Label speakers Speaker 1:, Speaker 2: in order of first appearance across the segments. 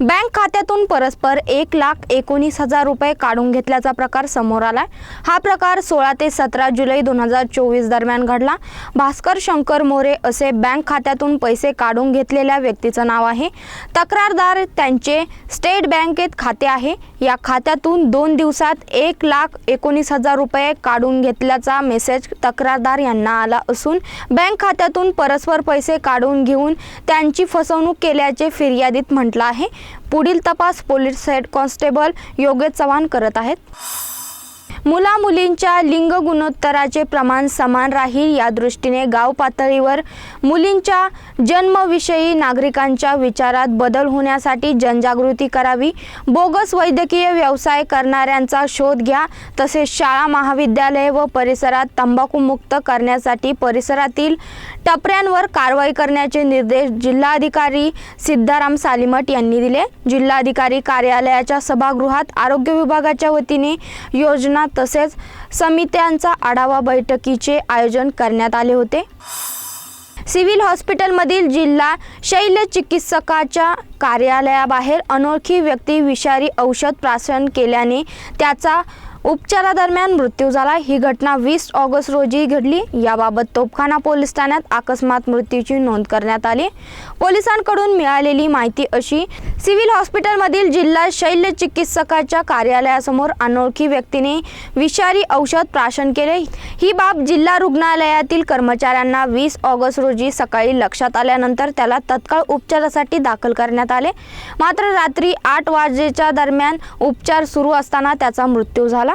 Speaker 1: Bank खात्यातून परस्पर एक लाख एकोणीस हजार रुपये काढून घेतल्याचा प्रकार समोर आलाय. हा प्रकार सोळा ते सतरा जुलै दोन हजार चोवीस दरम्यान घडला. भास्कर शंकर मोरे असे बँक खात्यातून पैसे काढून घेतलेल्या व्यक्तीचं नाव आहे. तक्रारदार त्यांचे स्टेट बँकेत खाते आहे. या खात्यातून दोन दिवसात एक लाख एकोणीस हजार रुपये काढून घेतल्याचा मेसेज तक्रारदार यांना आला असून बँक खात्यातून परस्पर पैसे काढून घेऊन त्यांची फसवणूक केल्याचे फिर्यादीत म्हटलं आहे. पुढील तपास police head constable Yogesh Chavan करत आहेत. मुला मुलींच्या लिंग गुणोत्तराचे प्रमाण समान राहील या दृष्टीने गाव पातळीवर मुलींच्या जन्मविषयी नागरिकांच्या विचारात बदल होण्यासाठी जनजागृती करावी. बोगस वैद्यकीय व्यवसाय करणाऱ्यांचा शोध घ्या. तसेच शाळा महाविद्यालये व परिसरात तंबाखूमुक्त करण्यासाठी परिसरातील टपऱ्यांवर कारवाई करण्याचे निर्देश जिल्हाधिकारी सिद्धाराम सालिमठ यांनी दिले. जिल्हाधिकारी कार्यालयाच्या सभागृहात आरोग्य विभागाच्या वतीने योजना तसेच समित्यांचा आढावा बैठकीचे आयोजन करण्यात आले होते. सिव्हिल हॉस्पिटलमधील जिल्हा शैल्य चिकित्सकाच्या कार्यालयाबाहेर अनोळखी व्यक्ती विषारी औषध प्राशन केल्याने त्याचा उपचारादरम्यान मृत्यू झाला. ही घटना वीस ऑगस्ट रोजी घडली. याबाबत तोपखाना पोलीस ठाण्यात अकस्मात मृत्यूची नोंद करण्यात आली. पोलिसांकडून मिळालेली माहिती अशी सिव्हिल हॉस्पिटलमधील जिल्हा शैल्य चिकित्सकाच्या कार्यालयासमोर अनोळखी व्यक्तीने विषारी औषध प्राशन केले. ही बाब जिल्हा रुग्णालयातील कर्मचाऱ्यांना वीस ऑगस्ट रोजी सकाळी लक्षात आल्यानंतर त्याला तत्काळ उपचारासाठी दाखल करण्यात आले. मात्र रात्री आठ वाजेच्या दरम्यान उपचार सुरू असताना त्याचा मृत्यू झाला.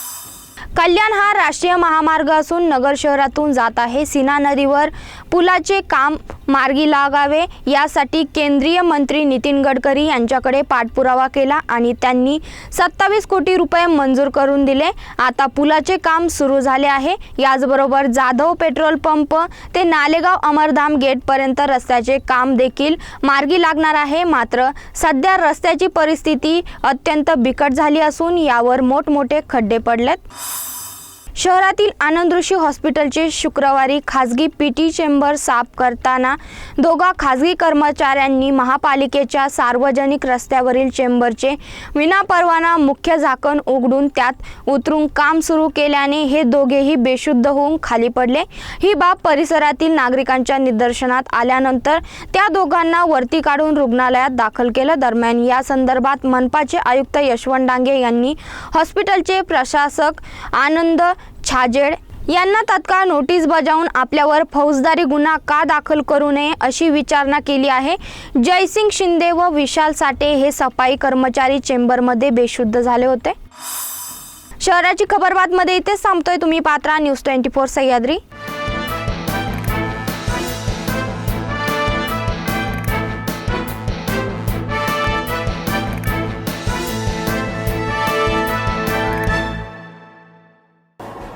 Speaker 1: कल्याण हा राष्ट्रीय महामार्ग असून नगर शहरातून जात आहे. सीना नदीवर पुलाचे काम मार्गी लागावे यासाठी केंद्रीय मंत्री नितीन गडकरी यांच्याकडे पाठपुरावा केला आणि त्यांनी सत्तावीस कोटी रुपये मंजूर करून दिले. आता पुलाचे काम सुरू झाले आहे. याचबरोबर जाधव पेट्रोल पंप ते नालेगाव अमरधाम गेटपर्यंत रस्त्याचे काम देखील मार्गी लागणार आहे. मात्र सध्या रस्त्याची परिस्थिती अत्यंत बिकट झाली असून यावर मोठमोठे खड्डे पडलेत. शहरातील आनंद ऋषी हॉस्पिटलचे शुक्रवारी खाजगी पीटी चेंबर साफ करताना दोघा खाजगी कर्मचाऱ्यांनी महापालिकेच्या सार्वजनिक रस्त्यावरील चेंबरचे विनापरवाना मुख्य झाकण उघडून त्यात उतरून काम सुरू केल्याने हे दोघेही बेशुद्ध होऊन खाली पडले. ही बाब परिसरातील नागरिकांच्या निदर्शनात आल्यानंतर त्या दोघांना वरती काढून रुग्णालयात दाखल केलं. दरम्यान या संदर्भात मनपाचे आयुक्त यशवंत डांगे यांनी हॉस्पिटलचे प्रशासक आनंद छाजेड. यांना तत्काळ नोटीस बजावून आपल्यावर फौजदारी गुन्हा का दाखल करू नये अशी विचारणा केली आहे. जयसिंग शिंदे व विशाल साठे हे सफाई कर्मचारी चेंबरमध्ये बेशुद्ध झाले होते. शहराची खबरबातमध्ये इथेच थांबतोय तुम्ही पात्रा न्यूज ट्वेंटी फोर सह्याद्री.